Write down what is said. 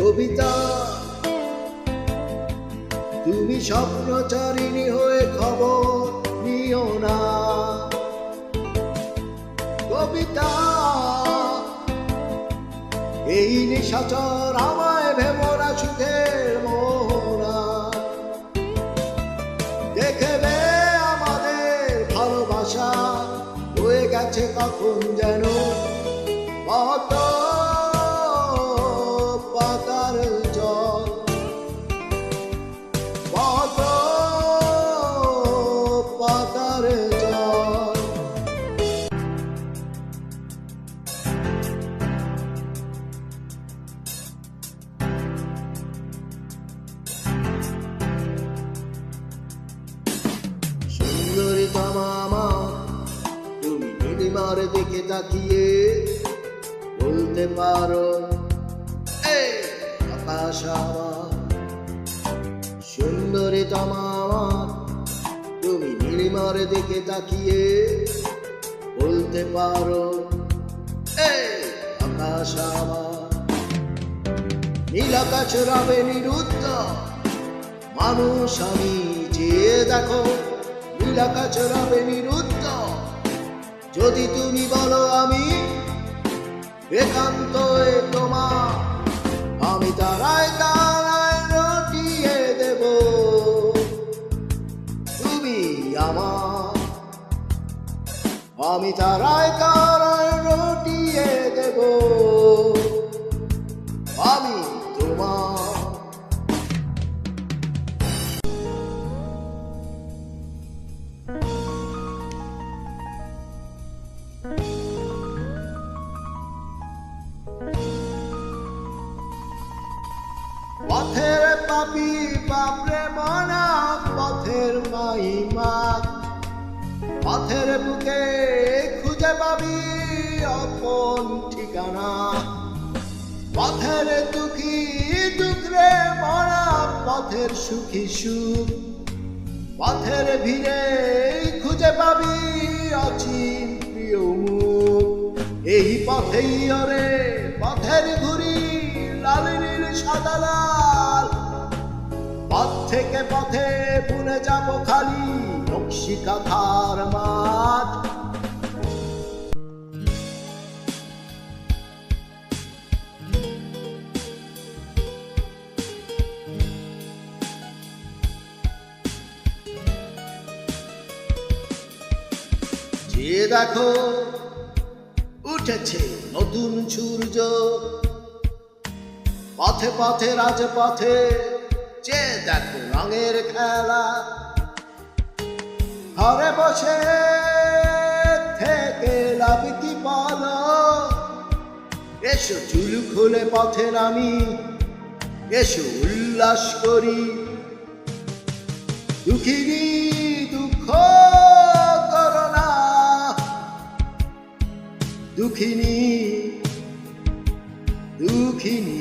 কবিতা। তুমি স্বপ্নচারিণী হয়ে খবর নিও না। কবিতা, এই নিশাচর আমায় ভেবরা সুখের মোহনা। দেখবে আমাদের ভালোবাসা হয়ে গেছে কখন যেন। নীলিমার দিকে তাকিয়ে বলতে পারো আমার সুন্দরী আমার তুমি নীলিমার দিকে তাকিয়ে বলতে পারো আকাশ আমার নীল আকাশ রবে নিরুদ্ধ। মানুষ আমি যে দেখো, নীল আকাশ রবে নিরুদ্ধ। যদি তুমি বলো আমি একান্ত তোমার, আমি তারায় তারায় রটিয়ে দেব। তুমি আমার, আমি তারায় তারায় রটিয়ে দেব। পথের পাপি বাপরে মনা, পথের মাইমা পথের বুকে খুঁজে পাবি আপন ঠিকানা। পথের দুঃখী, দুঃখরে মরা পথের সুখী সুখ। পথের ভিড়ে খুঁজে পাবি অচিন প্রিয় মুখ। এই পথেই ওরে পথের ঘুরি লাল নীল সাদা লাল পথ থেকে পথে পুনে যাব খালি নকশি কাঁথার মাঠ। যে দেখো উঠেছে নতুন সূর্য, পথে পথে রাজপথে দেখো রঙের খেলা। ঘরে বসে থেকে লাভ কি বলো? এসো চুল খুলে পথে নামি, এসো উল্লাস করি। দুঃখিনী দুঃখ করো না। দুঃখিনী দুঃখিনী।